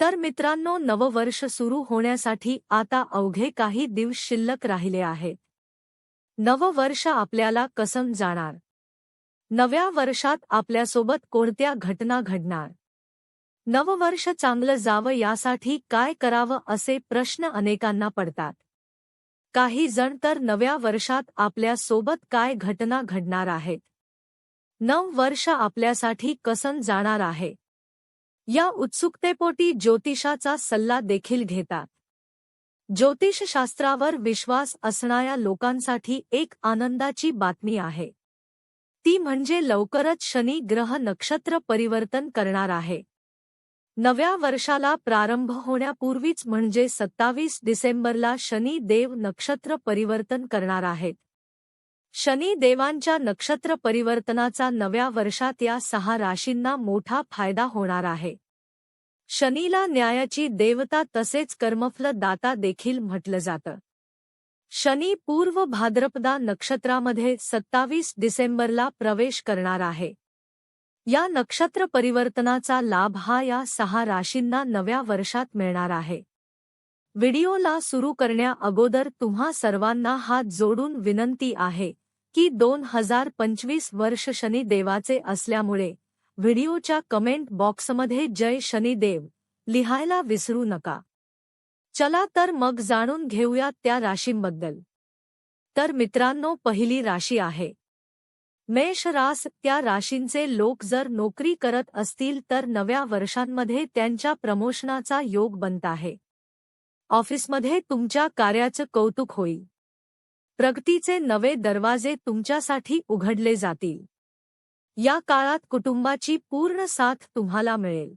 तर मित्रांनो नववर्ष सुरू होण्यासाठी आता अवघे काही दिवस शिल्लक राहिले आहेत. नववर्ष आपल्याला कसं जाणार? नव्या वर्षात आपल्यासोबत कोणत्या घटना घडणार? नववर्ष चांगलं जावं यासाठी काय करावं असे प्रश्न अनेकांना पडतात. काही जण तर नव्या वर्षात आपल्यासोबत काय घटना घडणार आहेत? नव वर्ष आपल्यासाठी कसं जाणार आहे? या उत्सुकतेपोटी ज्योतिषाचा सल्ला देखील घेतात. ज्योतिषशास्त्रावर विश्वास असणाऱ्या लोकांसाठी एक आनंदाची बातमी आहे. ती म्हणजे लवकरच शनी ग्रह नक्षत्र परिवर्तन करणार आहे. नव्या वर्षाला प्रारंभ होण्यापूर्वीच म्हणजे सत्तावीस डिसेंबरला शनी देव नक्षत्र परिवर्तन करणार आहेत. शनी देवांच्या नक्षत्र परिवर्तनाचा नव्या वर्षात या सहा राशींना मोठा फायदा होणार आहे. शनीला न्यायाची देवता तसेच कर्मफल दाता देखील म्हटलं जातं. शनी पूर्व भाद्रपदा नक्षत्रामध्ये सत्तावीस डिसेंबरला प्रवेश करणार आहे. या नक्षत्र परिवर्तनाचा लाभ हा या सहा राशींना नव्या वर्षात मिळणार आहे. व्हिडिओला सुरू करण्या अगोदर तुम्हा सर्वांना हात जोडून विनंती आहे. की दोन हजार पंचवीस वर्ष शनिदेवाचे असल्यामुळे व्हिडिओच्या कमेंट बॉक्समध्ये जय शनिदेव लिहायला विसरू नका. चला तर मग जाणून घेऊया त्या राशींबद्दल. तर मित्रांनो पहिली राशी आहे. मेष रास त्या राशींचे लोक जर नोकरी करत असतील तर नव्या वर्षांमध्ये त्यांच्या प्रमोशनाचा योग बनत आहे. ऑफिसमध्ये तुमच्या कार्याचं कौतुक होईल. प्रगतीचे नवे दरवाजे तुमच्यासाठी उघडले जातील. या काळात कुटुंबाची पूर्ण साथ तुम्हाला मिळेल.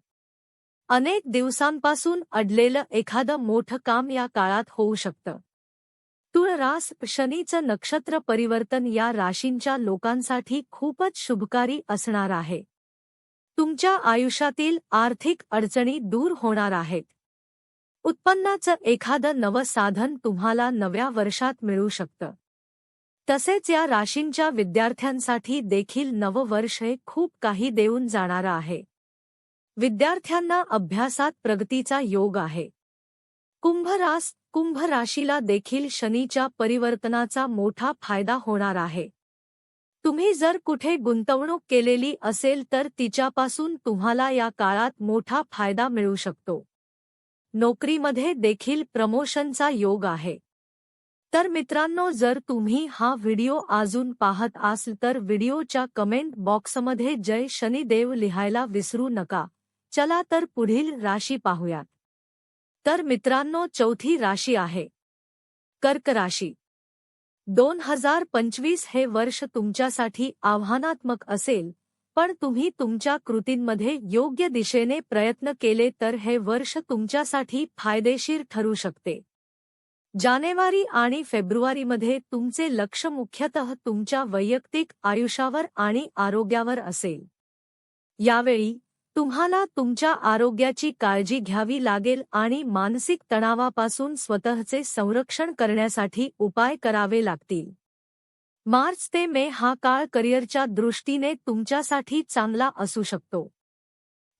अनेक दिवसांपासून अडलेलं एखादं मोठं काम या काळात होऊ शकतं. तुळ रास शनीचं नक्षत्र परिवर्तन या राशींच्या लोकांसाठी खूपच शुभकारी असणार आहे. तुमच्या आयुष्यातील आर्थिक अडचणी दूर होणार आहेत. उत्पन्नाचं एखादं नवं साधन तुम्हाला नव्या वर्षात मिळू शकतं. तसेच या राशींच्या विद्यार्थ्यांसाठी देखील नववर्ष हे खूप काही देऊन जाणारं आहे. विद्यार्थ्यांना अभ्यासात प्रगतीचा योग आहे. कुंभरास कुंभ राशीला देखील शनीच्या परिवर्तनाचा मोठा फायदा होणार आहे. तुम्ही जर कुठे गुंतवणूक केलेली असेल तर तिच्यापासून तुम्हाला या काळात मोठा फायदा मिळू शकतो. नोकरीमध्ये देखील प्रमोशनचा योग आहे. तर मित्रांनो जर तुम्ही हा व्हिडिओ अजून पाहत असाल तर व्हिडिओच्या कमेंट बॉक्समध्ये जय शनिदेव लिहायला विसरू नका. चला तर पुढील राशी पाहूयात. तर मित्रांनो चौथी राशी आहे. कर्क राशी. दोन हजार पंचवीस हे वर्ष तुमच्यासाठी आव्हानात्मक असेल. पण तुम्ही तुमच्या कृतींमध्ये योग्य दिशेने प्रयत्न केले तर हे वर्ष तुमच्यासाठी फायदेशीर ठरू शकते. जानेवारी आणि फेब्रुवारीमध्ये तुमचे लक्ष मुख्यतः तुमच्या वैयक्तिक आयुष्यावर आणि आरोग्यावर असेल. यावेळी तुम्हाला तुमच्या आरोग्याची काळजी घ्यावी लागेल आणि मानसिक तणावापासून स्वतःचे संरक्षण करण्यासाठी उपाय करावे लागतील. मार्च ते मे हा काळ करिअरच्या दृष्टीने तुमच्यासाठी चांगला असू शकतो.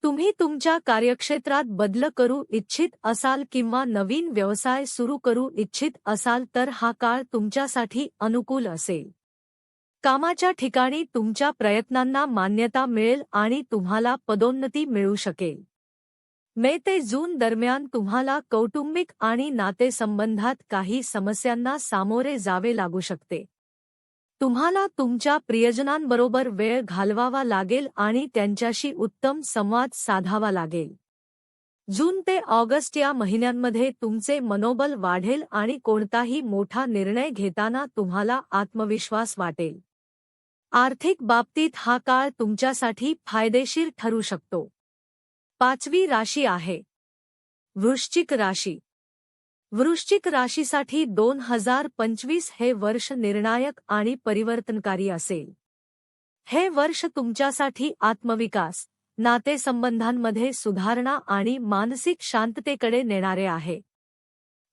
तुम्ही तुमच्या कार्यक्षेत्रात बदल करू इच्छित असाल किंवा नवीन व्यवसाय सुरू करू इच्छित असाल तर हा काळ तुमच्यासाठी अनुकूल असेल. कामाच्या ठिकाणी तुमच्या प्रयत्नांना मान्यता मिळेल आणि तुम्हाला पदोन्नती मिळू शकेल. मे ते जून दरम्यान तुम्हाला कौटुंबिक आणि नातेसंबंधात काही समस्यांना सामोरे जावे लागू शकते. तुम्हाला तुमच्या प्रियजनांबरोबर वेळ घालवावा लागेल आणि त्यांच्याशी उत्तम संवाद साधावा लागेल. जून ते ऑगस्ट या महिन्यांमध्ये तुमचे मनोबल वाढेल आणि कोणताही मोठा निर्णय घेताना तुम्हाला आत्मविश्वास वाटेल. आर्थिक बाबतीत हा काळ तुमच्यासाठी फायदेशीर ठरू शकतो. पाचवी राशी आहे. वृश्चिक राशी. वृश्चिक राशीसाठी दोन हजार पंचवीस हे वर्ष निर्णायक आणि परिवर्तनकारी असेल. हे वर्ष तुमच्यासाठी आत्मविकास नातेसंबंधांमध्ये सुधारणा आणि मानसिक शांततेकडे नेणारे आहे.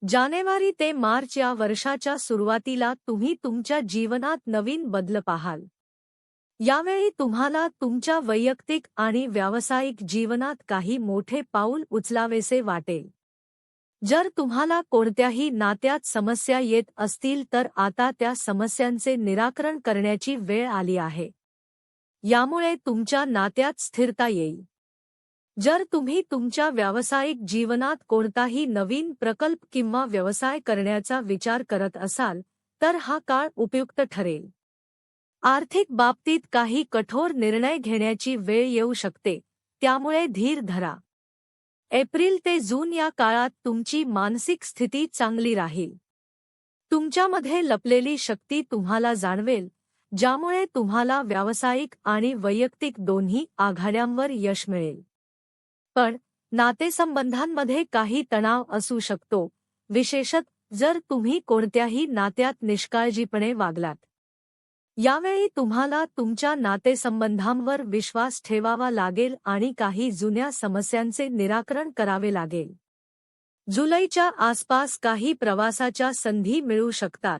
जानेवारी ते मार्च या वर्षाच्या सुरुवातीला तुम्ही तुमच्या जीवनात नवीन बदल पाहाल. यावेळी तुम्हाला तुमच्या वैयक्तिक आणि व्यावसायिक जीवनात काही मोठे पाऊल उचलावेसे वाटेल. जर तुम्हाला कोणत्याही नात्यात समस्या येत असतील तर आता त्या समस्यांचे निराकरण करण्याची वेळ आली आहे. यामुळे तुमच्या नात्यात स्थिरता येईल. जर तुम्ही तुमच्या व्यावसायिक जीवनात कोणताही नवीन प्रकल्प किंवा व्यवसाय करण्याचा विचार करत असाल तर हा काळ उपयुक्त ठरेल. आर्थिक बाबतीत काही कठोर निर्णय घेण्याची वेळ येऊ शकते त्यामुळे धीर धरा. एप्रिल ते जून या काळात तुमची मानसिक स्थिती चांगली राहील. तुमच्यामध्ये लपलेली शक्ती तुम्हाला जाणवेल ज्यामुळे तुम्हाला व्यावसायिक आणि वैयक्तिक दोन्ही आघाड्यांवर यश मिळेल. पण नातेसंबंधांमध्ये काही तणाव असू शकतो विशेषत जर तुम्ही कोणत्याही नात्यात निष्काळजीपणे वागलात. यावेळी तुम्हाला तुमच्या नातेसंबंधांवर विश्वास ठेवावा लागेल आणि काही जुन्या समस्यांचे निराकरण करावे लागेल. जुलैच्या आसपास काही प्रवासाच्या संधी मिळू शकतात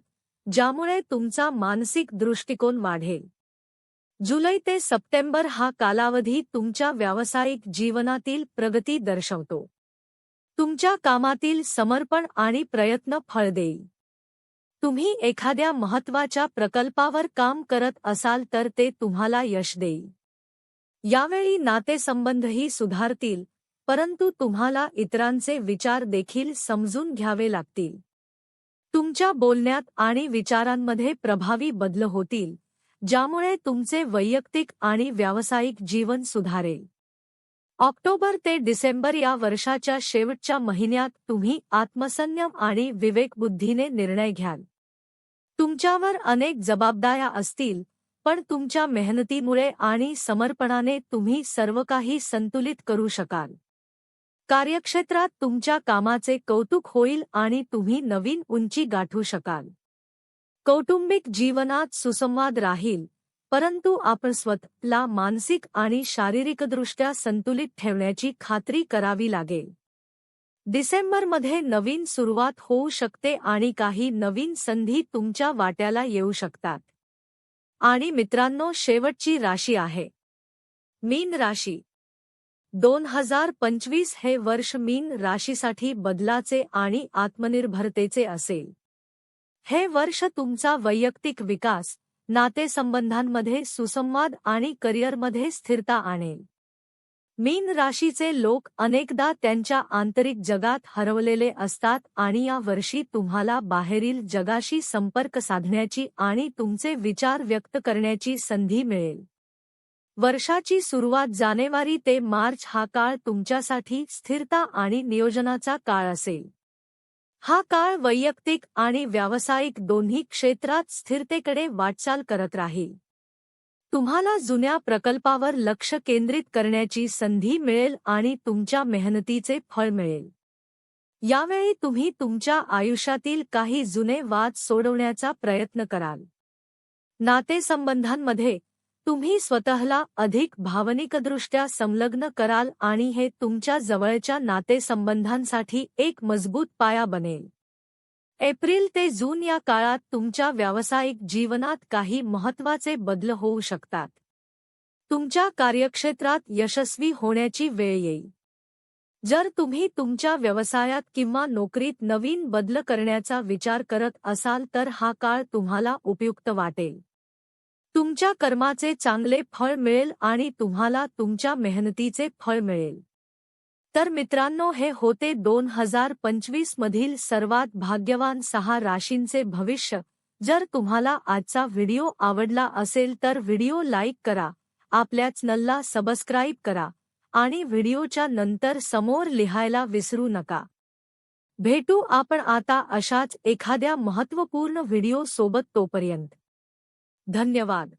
ज्यामुळे तुमचा मानसिक दृष्टिकोन वाढेल. जुलै ते सप्टेंबर हा कालावधी तुमच्या व्यावसायिक जीवनातील प्रगती दर्शवतो. तुमच्या कामातील समर्पण आणि प्रयत्न फळ देईल. तुम्ही एखाद्या महत्त्वाच्या प्रकल्पावर काम करत असाल तर ते तुम्हाला यश देईल. यावेळी नातेसंबंधही सुधारतील परंतु तुम्हाला इतरांचे विचार देखील समजून घ्यावे लागतील. तुमच्या बोलण्यात आणि विचारांमध्ये प्रभावी बदल होतील ज्यामुळे तुमचे वैयक्तिक आणि व्यावसायिक जीवन सुधारेल. ऑक्टोबर ते डिसेंबर या वर्षाच्या शेवटच्या महिन्यात तुम्ही आत्मसंयम आणि विवेकबुद्धीने निर्णय घ्याल. तुमच्यावर अनेक जबाबदाऱ्या असतील पण तुमच्या मेहनतीमुळे आणि समर्पणाने तुम्ही सर्व काही संतुलित करू शकाल. कार्यक्षेत्रात तुमच्या कामाचे कौतुक होईल आणि तुम्ही नवीन उंची गाठू शकाल. कौटुंबिक जीवनात सुसंवाद राहील परंतु आपण स्वतःला मानसिक आणि शारीरिकदृष्ट्या संतुलित ठेवण्याची खात्री करावी लागेल. डिसेंबरमध्ये नवीन सुरुवात होऊ शकते आणि काही नवीन संधी तुमच्या वाट्याला येऊ शकतात. आणि मित्रांनो शेवटची राशी आहे. मीन राशी. दोन हजार पंचवीस हे वर्ष मीन राशीसाठी बदलाचे आणि आत्मनिर्भरतेचे असेल. हे वर्ष तुमचा वैयक्तिक विकास नातेसंबंधांमध्ये सुसंवाद आणि करिअरमध्ये स्थिरता आणेल. मीन राशीचे लोक अनेकदा त्यांच्या आंतरिक जगात हरवलेले असतात आणि या वर्षी तुम्हाला बाहेरील जगाशी संपर्क साधण्याची आणि तुमचे विचार व्यक्त करण्याची संधी मिळेल. वर्षाची सुरुवात जानेवारी ते मार्च हा काळ तुमच्यासाठी स्थिरता आणि नियोजनाचा काळ असेल. हा काळ वैयक्तिक आणि व्यावसायिक दोन्ही क्षेत्रात स्थिरतेकडे वाटचाल करत राहील. तुम्हाला जुन्या प्रकल्पावर लक्ष केंद्रित करण्याची संधी मिळेल आणि तुमच्या मेहनतीचे फळ मिळेल. यावेळी तुम्ही तुमच्या आयुष्यातील काही जुने वाद सोडवण्याचा प्रयत्न कराल. नातेसंबंधांमध्ये तुम्ही स्वतःला अधिक भावनिकदृष्ट्या संलग्न कराल आणि हे तुमच्या जवळच्या नातेसंबंधांसाठी एक मजबूत पाया बनेल. एप्रिल ते जून या काळात तुमच्या व्यावसायिक जीवनात काही महत्त्वाचे बदल होऊ शकतात. तुमच्या कार्यक्षेत्रात यशस्वी होण्याची वेळ येईल. जर तुम्ही तुमच्या व्यवसायात किंवा नोकरीत नवीन बदल करण्याचा विचार करत असाल तर हा काळ तुम्हाला उपयुक्त वाटेल. तुमच्या कर्माचे चांगले फळ मिळेल आणि तुम्हाला तुमच्या मेहनतीचे फळ मिळेल. तर मित्रांनो हे होते दोन हजार पंचवीस मधील सर्वात भाग्यवान सहा राशींचे भविष्य. जर तुम्हाला आजचा व्हिडिओ आवडला असेल तर व्हिडिओ लाईक करा आपल्या चॅनलला सबस्क्राईब करा आणि व्हिडिओच्या नंतर समोर लिहायला विसरू नका. भेटू आपण आता अशाच एखाद्या महत्त्वपूर्ण व्हिडिओ सोबत तोपर्यंत. धन्यवाद.